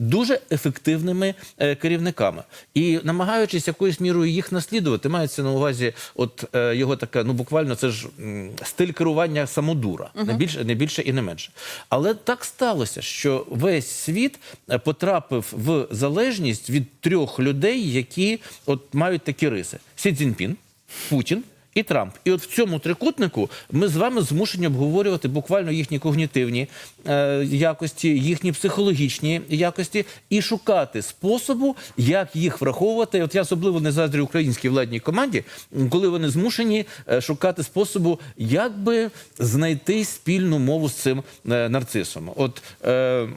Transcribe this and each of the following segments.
дуже ефективними е, керівниками і намагаючись якоюсь мірою їх наслідувати, мається на увазі, от е, його така, ну буквально це ж стиль керування самодура, не більше, не більше і не менше. Але так сталося, що весь світ е, потрапив в залежність від трьох людей, які от мають такі риси: Сі Цзіньпін, Путін. І Трамп, і от в цьому трикутнику ми з вами змушені обговорювати буквально їхні когнітивні е, якості, їхні психологічні якості, і шукати способу, як їх враховувати. От я особливо не заздрю українській владній команді, коли вони змушені е, шукати способу, як би знайти спільну мову з цим е, нарцисом. От е,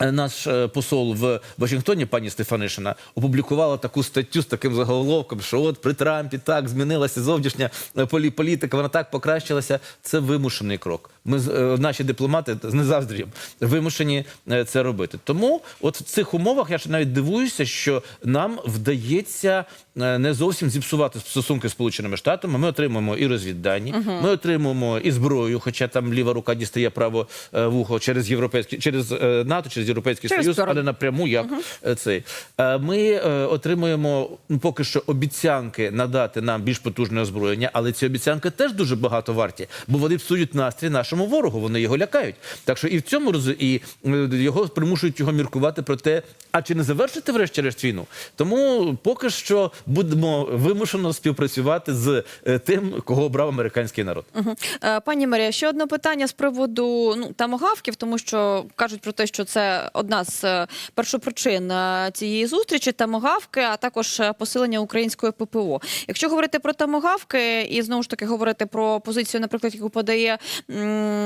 наш е, посол в Вашингтоні, пані Стефанишина, опублікувала таку статтю з таким заголовком, що от при Трампі так змінилася зовнішня е, політика, вона так покращилася. Це вимушений крок. Ми е, наші дипломати з незаздрієм вимушені е, це робити. Тому, от в цих умовах я ж навіть дивуюся, що нам вдається е, не зовсім зіпсувати стосунки з Сполученими Штатами. Ми отримуємо і розвіддані, ми отримуємо і зброю, хоча там ліва рука дістає право вухо через європейський через НАТО, через європейський Через союз, Перл. але напряму як е, цей. Ми отримуємо ну, поки що обіцянки надати нам більш потужне озброєння, але ці обіцянки теж дуже багато варті, бо вони псують настрій нашому ворогу. Вони його лякають. Так що і в цьому роз... і е, його примушують його міркувати про те, а чи не завершити врешті-решт війну. Тому поки що будемо вимушено співпрацювати з е, тим, кого обрав американський народ. Е, Пані Марія, ще одне питання з приводу ну тамогавків, тому що кажуть про те, що це одна з першопричин цієї зустрічі. Тамогавки, а також посилення української ППО. Якщо говорити про тамогавки і знову ж таки говорити про позицію, наприклад, яку подає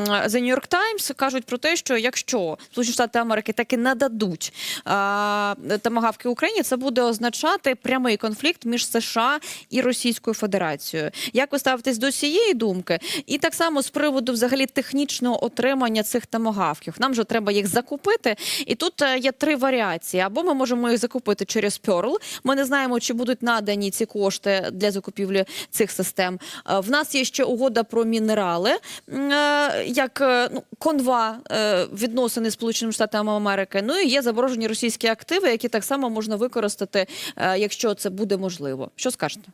The New York Times, кажуть про те, що якщо Сполучені Штати Америки таки нададуть а, тамагавки Україні, це буде означати прямий конфлікт між США і Російською Федерацією. Як ви ставитесь до цієї думки? І так само з приводу взагалі технічного отримання цих тамагавків. Нам же треба їх закупити. І тут е, є три варіації: або ми можемо їх закупити через Pearl. Ми не знаємо, чи будуть надані ці кошти для закупівлі цих систем. Е, В нас є ще угода про мінерали, е, як е, ну, конва е, відносини Сполученими Штатами Америки. Ну і є заборожені російські активи, які так само можна використати, е, якщо це буде можливо. Що скажете?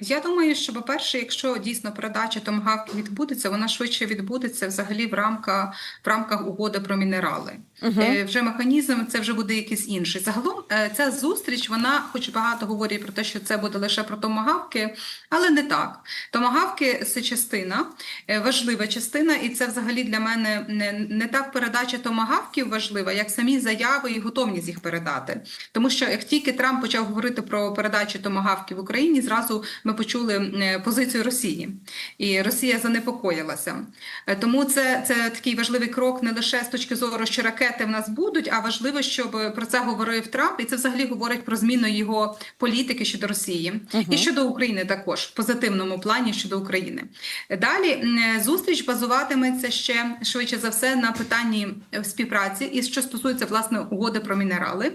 Я думаю, що, по-перше, якщо дійсно передача томгавки відбудеться, вона швидше відбудеться взагалі в рамках в рамках угоди про мінерали. Мгм. Е, Вже механізм це вже буде якийсь інший. Загалом е, ця зустріч, вона, хоч багато говорить про те, що це буде лише про томагавки, але не так. Томагавки це частина, е, важлива частина, і це взагалі для мене не, не так передача томагавків важлива, як самі заяви і готовність їх передати. Тому що як тільки Трамп почав говорити про передачу томагавків в Україні, зразу ми почули е, позицію Росії, і Росія занепокоїлася. Е, Тому це, це такий важливий крок не лише з точки зору, що ракети в нас будуть, а важливо, щоб про це говорив Трамп, і це взагалі говорить про зміну його політики щодо Росії і щодо України також в позитивному плані щодо України. Далі е, зустріч базуватиметься ще швидше за все на питанні співпраці, і що стосується власне угоди про мінерали.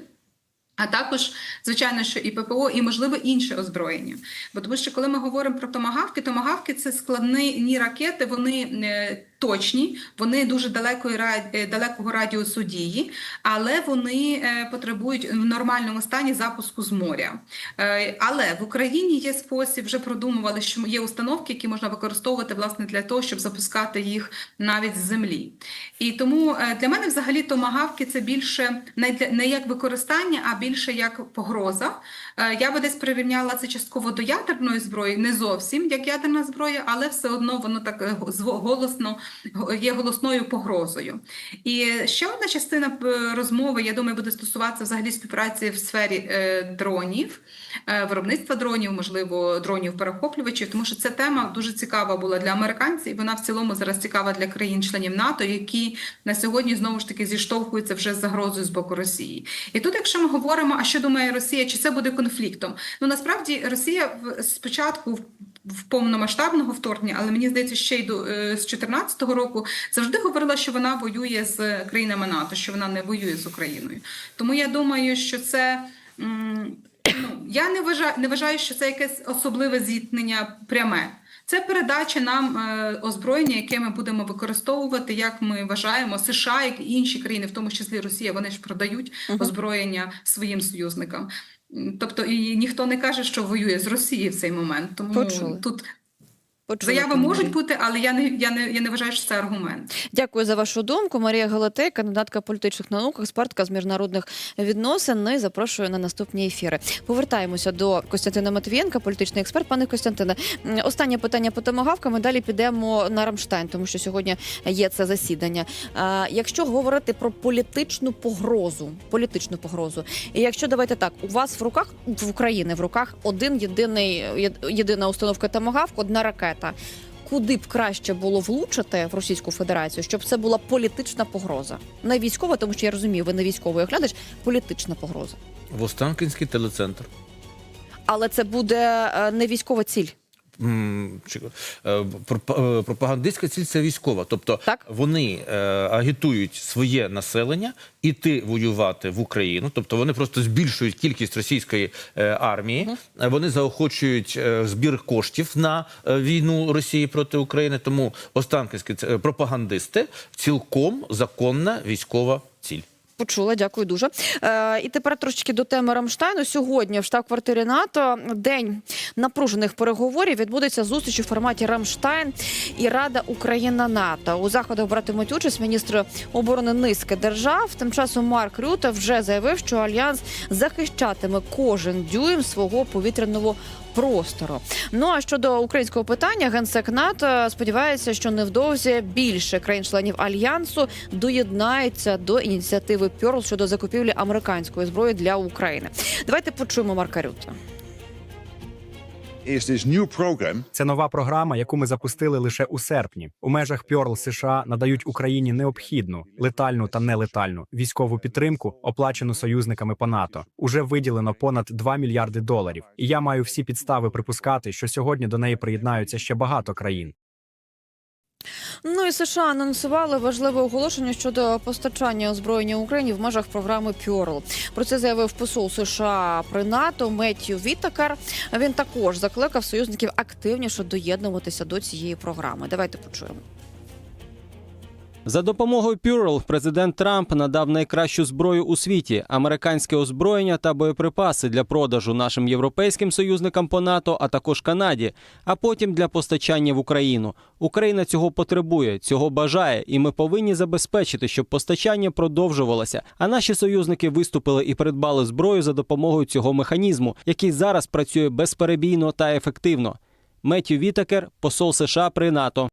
А також, звичайно, що і ППО, і можливо інше озброєння. Бо тому, що коли ми говоримо про томагавки, томагавки це складні ракети, вони е, точні, вони дуже далекої е, далекого радіусу дії, але вони е, потребують в нормальному стані запуску з моря. Е, Але в Україні є спосіб, вже продумували, що є установки, які можна використовувати власне для того, щоб запускати їх навіть з землі. І тому для мене взагалі томагавки це більше не як використання, а більше як погроза. Е, Я би десь прирівняла це частково до ядерної зброї, не зовсім як ядерна зброя, але все одно воно так е, голосно є голосною погрозою. І ще одна частина е, розмови, я думаю, буде стосуватися взагалі співпраці в сфері дронів, виробництва дронів, можливо, дронів перехоплювачів, тому що ця тема дуже цікава була для американців. і Вона в цілому зараз цікава для країн-членів НАТО, які на сьогодні знову ж таки зіштовхуються вже з загрозою з боку Росії. І тут, якщо ми говоримо, а що думає Росія, чи це буде конфліктом? Ну насправді Росія в- спочатку. в- повномасштабного вторгнення, але мені здається, ще й до е, з 2014 року завжди говорила, що вона воює з країнами НАТО, що вона не воює з Україною. Тому я думаю, що це ну я не вважаю, не вважаю, що це якесь особливе зіткнення пряме. Це передача нам е, озброєння, яке ми будемо використовувати, як ми вважаємо, США, як і інші країни, в тому числі Росія, вони ж продають озброєння своїм союзникам. Тобто і ніхто не каже, що воює з Росією в цей момент. Тому Почули. тут Почули, заяви пані можуть бути, але я не я не я не вважаю, що це аргумент. Дякую за вашу думку. Марія Галатей, кандидатка політичних наук, експертка з міжнародних відносин. Ну і запрошую на наступні ефіри. Повертаємося до Костянтина Матвієнка, політичний експерт. Пане Костянтине, останнє питання по томагавкам. Ми далі підемо на Рамштайн, тому що сьогодні є це засідання. А, якщо говорити про політичну погрозу, політичну погрозу, і якщо давайте так, у вас в руках в України в руках один єдиний єдина установка томагавк, одна ракета. Куди б краще було влучити в Російську Федерацію, щоб це була політична погроза, не військова, тому що я розумію, ви не військовий оглядач, політична погроза. В Останкінський телецентр. Але це буде е, не військова ціль. Е, е, Пропагандистська ціль це військова. Тобто Так. вони е, агітують своє населення іти воювати в Україну. Тобто вони просто збільшують кількість російської е, армії. Е, Вони заохочують е, збір коштів на е, війну Росії проти України. Тому е, пропагандисти цілком законна військова. Почула, дякую дуже. Е, і тепер трошечки до теми Рамштайну. Сьогодні в штаб-квартирі НАТО день напружених переговорів відбудеться зустріч у форматі Рамштайн і Рада Україна НАТО. У заходах братимуть участь міністри оборони низки держав. Тим часом Марк Рюте вже заявив, що альянс захищатиме кожен дюйм свого повітряного простору. Ну а щодо українського питання, генсек НАТО сподівається, що невдовзі більше країн-членів альянсу доєднаються до ініціативи Пьорл щодо закупівлі американської зброї для України. Давайте почуємо Марка Рюте. Це нова програма, яку ми запустили лише у серпні. У межах Пьорл США надають Україні необхідну летальну та нелетальну військову підтримку, оплачену союзниками по НАТО. Уже виділено понад 2 мільярди доларів. І я маю всі підстави припускати, що сьогодні до неї приєднаються ще багато країн. Ну і США анонсували важливе оголошення щодо постачання озброєння Україні в межах програми Пьорл. Про це заявив посол США при НАТО Меттью Вітакар. Він також закликав союзників активніше доєднуватися до цієї програми. Давайте почуємо. За допомогою Пюрл президент Трамп надав найкращу зброю у світі американське озброєння та боєприпаси для продажу нашим європейським союзникам по НАТО, а також Канаді, а потім для постачання в Україну. Україна цього потребує, цього бажає, і ми повинні забезпечити, щоб постачання продовжувалося. А наші союзники виступили і придбали зброю за допомогою цього механізму, який зараз працює безперебійно та ефективно. Меттю Вітакер, посол США при НАТО.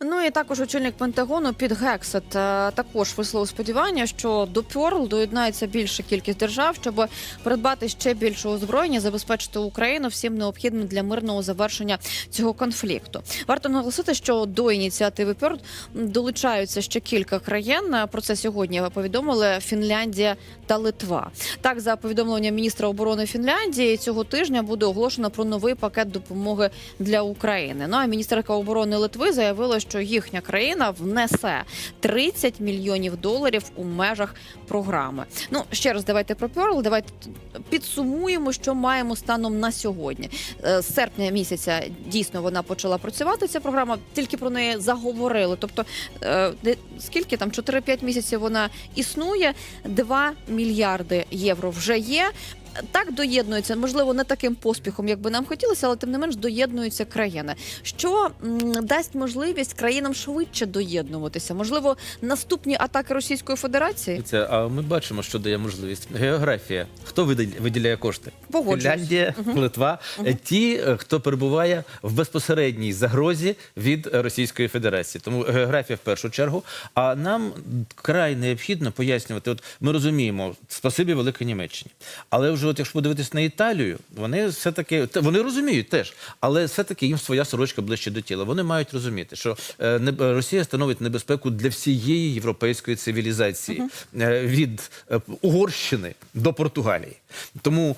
Ну і також очільник Пентагону Під Гексет е, також висловив сподівання, що до Пьорл доєднається більша кількість держав, щоб придбати ще більше озброєння, забезпечити Україну всім необхідним для мирного завершення цього конфлікту. Варто наголосити, що до ініціативи Пьорл долучаються ще кілька країн. Про це сьогодні повідомили Фінляндія та Литва. Так, за повідомленням міністра оборони Фінляндії, цього тижня буде оголошено про новий пакет допомоги для України. Ну а міністерка оборони Литви заявила, що їхня країна внесе 30 мільйонів доларів у межах програми. Ну ще раз давайте про Pearl, Давайте підсумуємо, що маємо станом на сьогодні. Е, З серпня місяця дійсно вона почала працювати. Ця програма тільки про неї заговорили. Тобто, е, скільки там 4-5 місяців вона існує. 2 мільярди євро вже є. Так доєднуються, можливо, не таким поспіхом, як би нам хотілося, але тим не менш доєднуються країни, що дасть можливість країнам швидше доєднуватися. Можливо, наступні атаки Російської Федерації Це а ми бачимо, що дає можливість. Географія. Хто виділя- виділяє кошти? Погоджуюсь. Фінляндія, Литва. Е, Ті, е, хто перебуває в безпосередній загрозі від е, Російської Федерації. Тому географія в першу чергу. А нам край необхідно пояснювати. От ми розуміємо, спасибі Великій Німеччині. Але вже, от якщо подивитись на Італію, вони все таки вони розуміють теж, але все таки їм своя сорочка ближче до тіла. Вони мають розуміти, що е, Росія становить небезпеку для всієї європейської цивілізації Е, від е, Угорщини до Португалії. Тому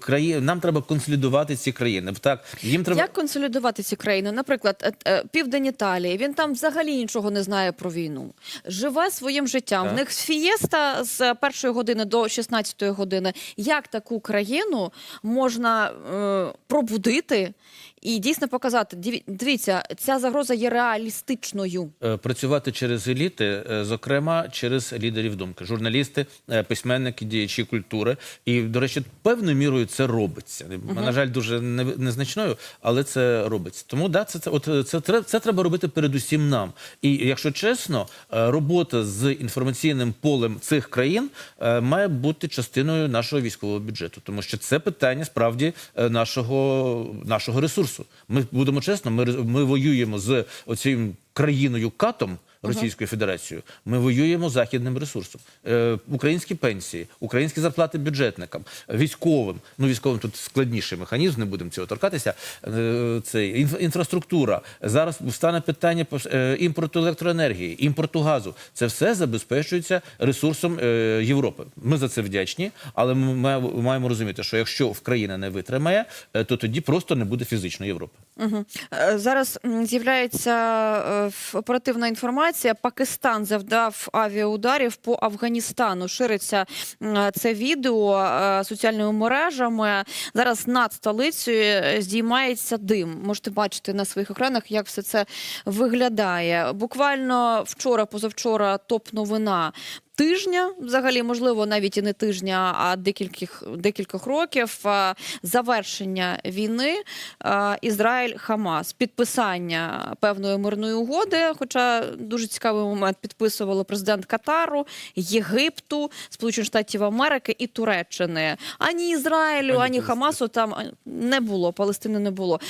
краї... нам треба консолідувати ці країни. Так їм треба як консолідувати ці країни? Наприклад, південь Італії. Він там взагалі нічого не знає про війну. Живе своїм життям. Так. В них фієста з першої години до 16-ї години. Як таку країну можна е, пробудити? І дійсно показати, диві- дивіться, ця загроза є реалістичною. Е, працювати через еліти, е, зокрема через лідерів думки, журналісти, е, письменники, діячі культури. І, до речі, певною мірою це робиться. На жаль, дуже не- незначною, але це робиться. Тому да, це, це, от, це, це, це треба робити передусім нам. І якщо чесно, робота з інформаційним полем цих країн має бути частиною нашого військового бюджету, тому що це питання справді нашого, нашого ресурсу. Ми будемо чесно, ми, ми воюємо з оцією країною катом. Російською Федерацією, ми воюємо західним ресурсом. Е, українські пенсії, українські зарплати бюджетникам, військовим. Ну військовим тут складніший механізм, не будемо цього торкатися. Е, це інф- інфраструктура. Зараз стане питання по- е, імпорту електроенергії, імпорту газу. Це все забезпечується ресурсом е, Європи. Ми за це вдячні, але ми має- маємо розуміти, що якщо в країна не витримає, е, то тоді просто не буде фізичної Європи. Угу. Зараз з'являється оперативна інформація. Пакистан завдав авіаударів по Афганістану. Шириться це відео е, соціальними мережами. Зараз над столицею е, здіймається дим. Можете бачити на своїх екранах, як все це виглядає. Буквально вчора, позавчора, топ новина. Тижня, взагалі, можливо, навіть і не тижня, а декількох, декількох років завершення війни Ізраїль-Хамас, підписання певної мирної угоди. Хоча дуже цікавий момент підписували президент Катару, Єгипту, Сполучених Штатів Америки і Туреччини. Ані Ізраїлю, Ані ані Хамасу там не було, Палестини не було.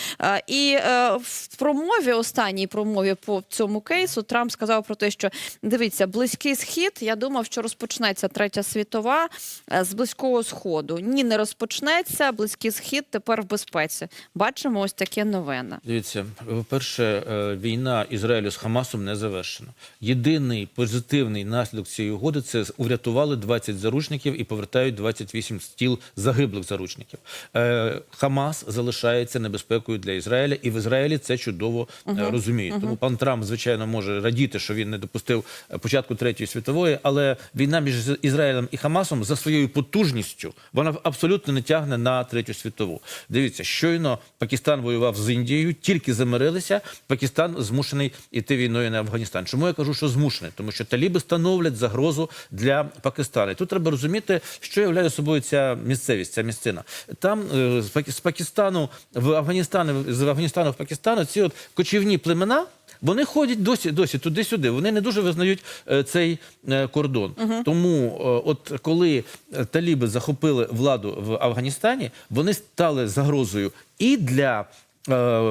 І е, в промові, останній промові по цьому кейсу, Трамп сказав про те, що дивіться, близький схід. Я думав, що розпочнеться третя світова е, з близького сходу. Ні, не розпочнеться. Близький схід тепер в безпеці. Бачимо ось таке новини. Дивіться, по-перше, е, війна Ізраїлю з Хамасом не завершена. Єдиний позитивний наслідок цієї угоди це урятували 20 заручників і повертають 28 стіл загиблих заручників. Е, Хамас залишається небезпекою для Ізраїля, і в Ізраїлі це чудово е, розуміють. Тому пан Трамп, звичайно, може радіти, що він не допустив початку третьої світової, але війна між Ізраїлем і Хамасом за своєю потужністю вона абсолютно не тягне на третю світову. Дивіться, щойно Пакистан воював з Індією, тільки замирилися. Пакистан змушений іти війною на Афганістан. Чому я кажу, що змушений? Тому що таліби становлять загрозу для Пакистану. І тут треба розуміти, що являє собою ця місцевість, ця місцина. Там е, з Пакистану в Афганістан, з Афганістану в Пакистану ці от кочівні племена. Вони ходять досі, досі туди-сюди. Вони не дуже визнають е, цей кордон. кордон. Тому, е, от коли е, таліби захопили владу в Афганістані, вони стали загрозою і для е,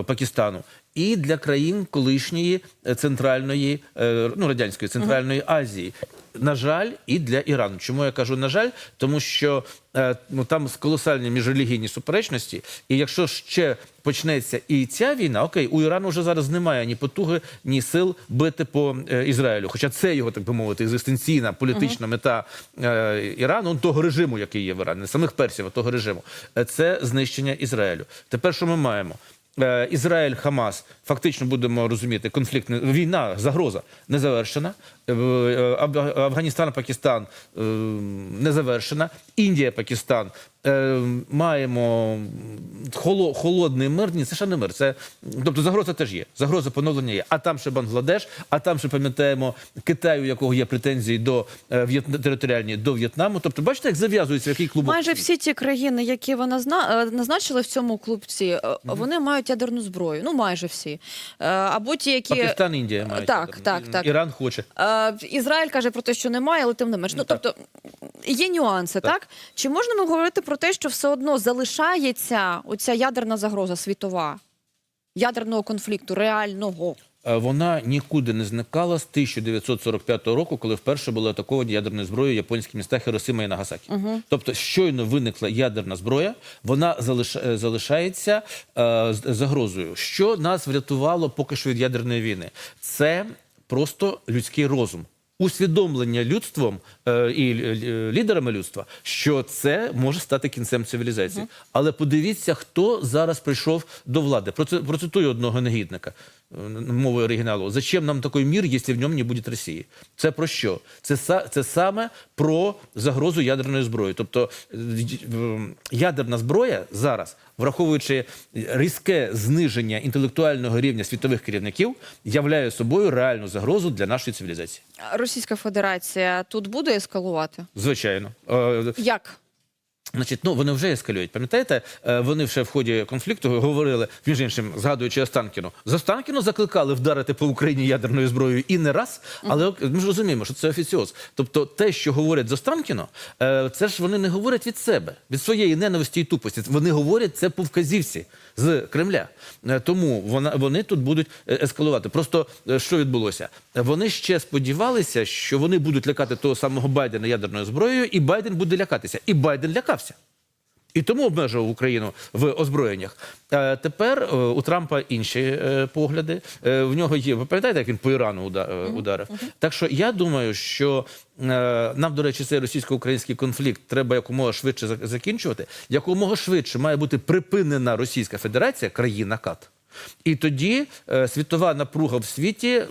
Пакистану, і для країн колишньої е, центральної, е, ну радянської центральної Азії. На жаль, і для Ірану. Чому я кажу на жаль? Тому що е, ну там колосальні міжрелігійні суперечності, і якщо ще почнеться і ця війна, окей, у Ірану вже зараз немає ні потуги, ні сил бити по е, Ізраїлю. Хоча це його, так би мовити, екзистенційна політична мета е, Ірану, ну, того режиму, який є в Ірані, не самих персів, а того режиму, це знищення Ізраїлю. Тепер що ми маємо? Е, Ізраїль, Хамас, фактично будемо розуміти, конфлікт війна, загроза не завершена. Е, е, Афганістан, Пакистан не завершена. Індія, Пакистан. Е, Маємо холо- холодний мир. Ні, це ще не мир. Це тобто загроза теж є. Загроза поновлення є. А там ще Бангладеш, а там ще пам'ятаємо Китаю, у якого є претензії до е, В'єт- територіальні до В'єтнаму. Тобто, бачите, як зав'язується який клубок. Майже всі ті країни, які вона зна... е, назначили в цьому клубці, е, вони мають ядерну зброю. Ну майже всі. Е, Або ті, які Пакистан, Індія мають. Так, ядерну. так, так. Іран хоче. Ізраїль каже про те, що немає, але тим не менш. Ну так. тобто є нюанси, так. Чи можна ми говорити про те, що все одно залишається оця ядерна загроза світова, ядерного конфлікту, реального? Е, Вона нікуди не зникала з 1945 року, коли вперше були атаковані ядерною зброєю японські міста Хіросима і Нагасакі. Тобто, щойно виникла ядерна зброя, вона залиш... е, залишається е, загрозою. Що нас врятувало поки що від ядерної війни? Це просто людський розум. Усвідомлення людством е, і л- л- лідерами людства, що це може стати кінцем цивілізації. Але подивіться, хто зараз прийшов до влади. Процитую одного негідника. Мовою оригіналу, зачем нам такий мір, якщо в ньому не буде Росії? Це про що? Це, це саме про загрозу ядерної зброї. Тобто е, ядерна зброя зараз, враховуючи різке зниження інтелектуального рівня світових керівників, являє собою реальну загрозу для нашої цивілізації. Російська Федерація тут буде ескалувати? Звичайно. Е, Як? Значить, ну вони вже ескалюють. Пам'ятаєте, е, вони ще в ході конфлікту говорили, між іншим, згадуючи Останкіну, з Останкіну закликали вдарити по Україні ядерною зброєю і не раз. Але ми ж розуміємо, що це офіціоз. Тобто, те, що говорять з Останкіно, е, це ж вони не говорять від себе, від своєї ненависті і тупості. Вони говорять це по вказівці з Кремля. Е, Тому вона вони тут будуть ескалувати. Просто що відбулося? Вони ще сподівалися, що вони будуть лякати того самого Байдена ядерною зброєю, і Байден буде лякатися. І Байден лякався. І тому обмежував Україну в озброєннях. Е, тепер е, у Трампа інші е, погляди. В нього є. Ви пам'ятаєте, як він по Ірану ударив? Mm -hmm. Так що я думаю, що нам, до речі, цей російсько-український конфлікт треба якомога швидше закінчувати. Якомога швидше має бути припинена Російська Федерація, країна КАТ. І тоді е, світова напруга в світі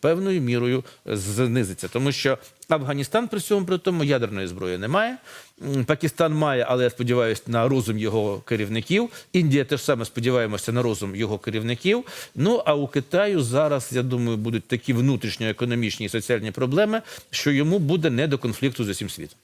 певною мірою знизиться, тому що Афганістан при цьому при тому ядерної зброї немає. Пакистан має, але я сподіваюся на розум його керівників. Індія теж саме сподіваємося на розум його керівників. Ну а у Китаю зараз я думаю будуть такі внутрішньоекономічні і соціальні проблеми, що йому буде не до конфлікту з усім світом.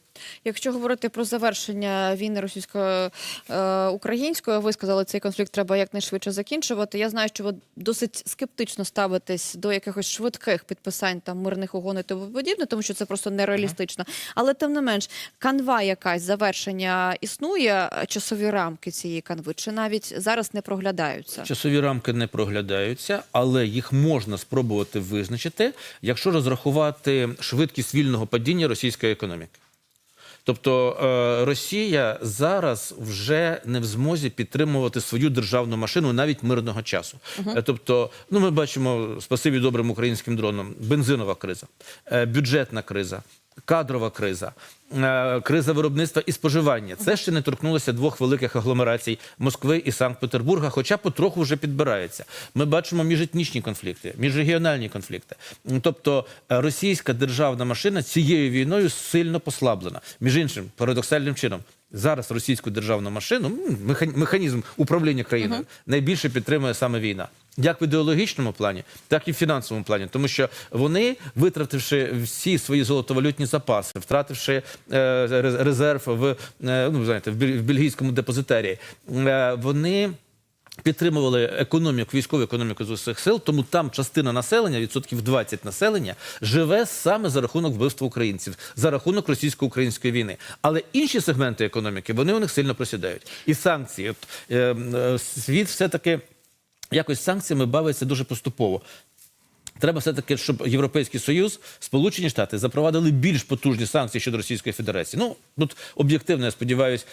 Якщо говорити про завершення війни російсько-української, ви сказали, цей конфлікт треба якнайшвидше закінчувати. Я знаю, що ви досить скептично ставитесь до якихось швидких підписань там мирних угон і тому подібне, тому що це просто нереалістично. Але тим не менш, канва якась завершення існує, часові рамки цієї канви, чи навіть зараз не проглядаються? Часові рамки не проглядаються, але їх можна спробувати визначити, якщо розрахувати швидкість вільного падіння російської економіки. Тобто е, Росія зараз вже не в змозі підтримувати свою державну машину навіть мирного часу. Угу. Тобто, ну ми бачимо спасибі добрим українським дронам, бензинова криза, е, бюджетна криза. Кадрова криза, е, криза виробництва і споживання. Це ще не торкнулося двох великих агломерацій Москви і Санкт-Петербурга, хоча потроху вже підбирається. Ми бачимо міжетнічні конфлікти, міжрегіональні конфлікти. Тобто е, російська державна машина цією війною сильно послаблена. Між іншим, парадоксальним чином. Зараз російську державну машину, механізм управління країною найбільше підтримує саме війна. Як в ідеологічному плані, так і в фінансовому плані, тому що вони, витративши всі свої золотовалютні запаси, втративши е, резерв в е, ну знаєте, в бельгійському депозитарії, е, вони. Підтримували економіку, військову економіку з усіх сил, тому там частина населення, відсотків 20 населення, живе саме за рахунок вбивства українців, за рахунок російсько-української війни. Але інші сегменти економіки вони у них сильно просідають. І санкції. От, е, е, світ все-таки якось санкціями бавиться дуже поступово. Треба все-таки, щоб Європейський Союз, Сполучені Штати запровадили більш потужні санкції щодо Російської Федерації. Ну тут об'єктивно, я сподіваюся,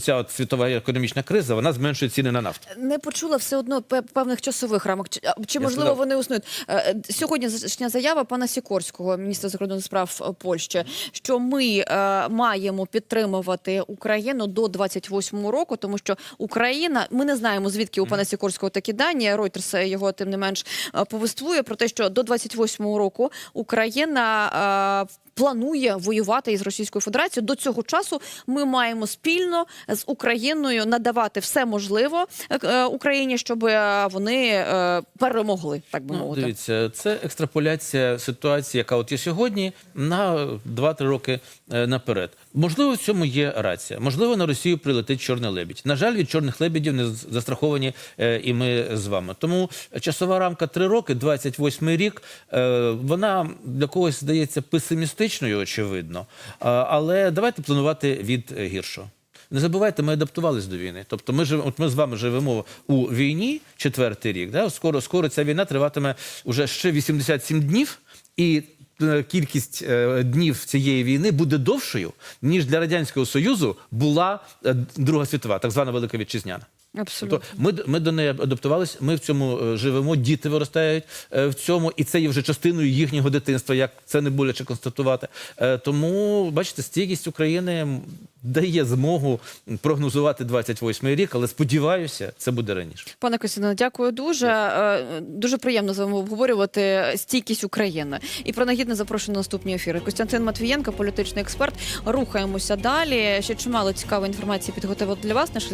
ця от світова економічна криза вона зменшує ціни на нафту. Не почула все одно пе- певних часових рамок. Чи, чи можливо сказав. вони існують? Е, е, Сьогодні зашня заява пана Сікорського, міністра закордонних справ е, Польщі, що ми е, маємо підтримувати Україну до 28-го року, тому що Україна, ми не знаємо звідки у пана Сікорського такі дані. Reuters е, його тим не менш е, повествує про те, що до 28-го року Україна. Е, Планує воювати із Російською Федерацією. До цього часу ми маємо спільно з Україною надавати все можливе е, Україні, щоб е, вони е, перемогли, так би Ну, мовити. дивіться, це екстраполяція ситуації, яка от є сьогодні, на 2-3 роки е, наперед. Можливо, в цьому є рація. Можливо, на Росію прилетить чорний лебідь. На жаль, від чорних лебедів не застраховані е, і ми з вами. Тому часова рамка 3 роки, 28 рік. е, Вона для когось здається песимістичною, очевидно. Але давайте планувати від е, гіршого. Не забувайте, ми адаптувалися до війни. Тобто, ми жив, от ми з вами живемо у війні четвертий рік. Да? Скоро, скоро ця війна триватиме уже ще 87 днів, і е, кількість е, днів цієї війни буде довшою, ніж для радянського союзу була Друга світова, так звана Велика Вітчизняна. Абсолютно. Тобто ми, ми до неї адаптувалися, ми в цьому е, живемо, діти виростають е, в цьому, і це є вже частиною їхнього дитинства, як це не боляче констатувати. Е, Тому, бачите, стійкість України дає змогу прогнозувати 28-й рік, але сподіваюся, це буде раніше. Пане Костяне, дякую дуже. Е, Дуже приємно з вами обговорювати стійкість України. І принагідно запрошую на наступні ефіри. Костянтин Матвієнко, політичний експерт. Рухаємося далі. Ще чимало цікавої інформації підготував для вас. Наш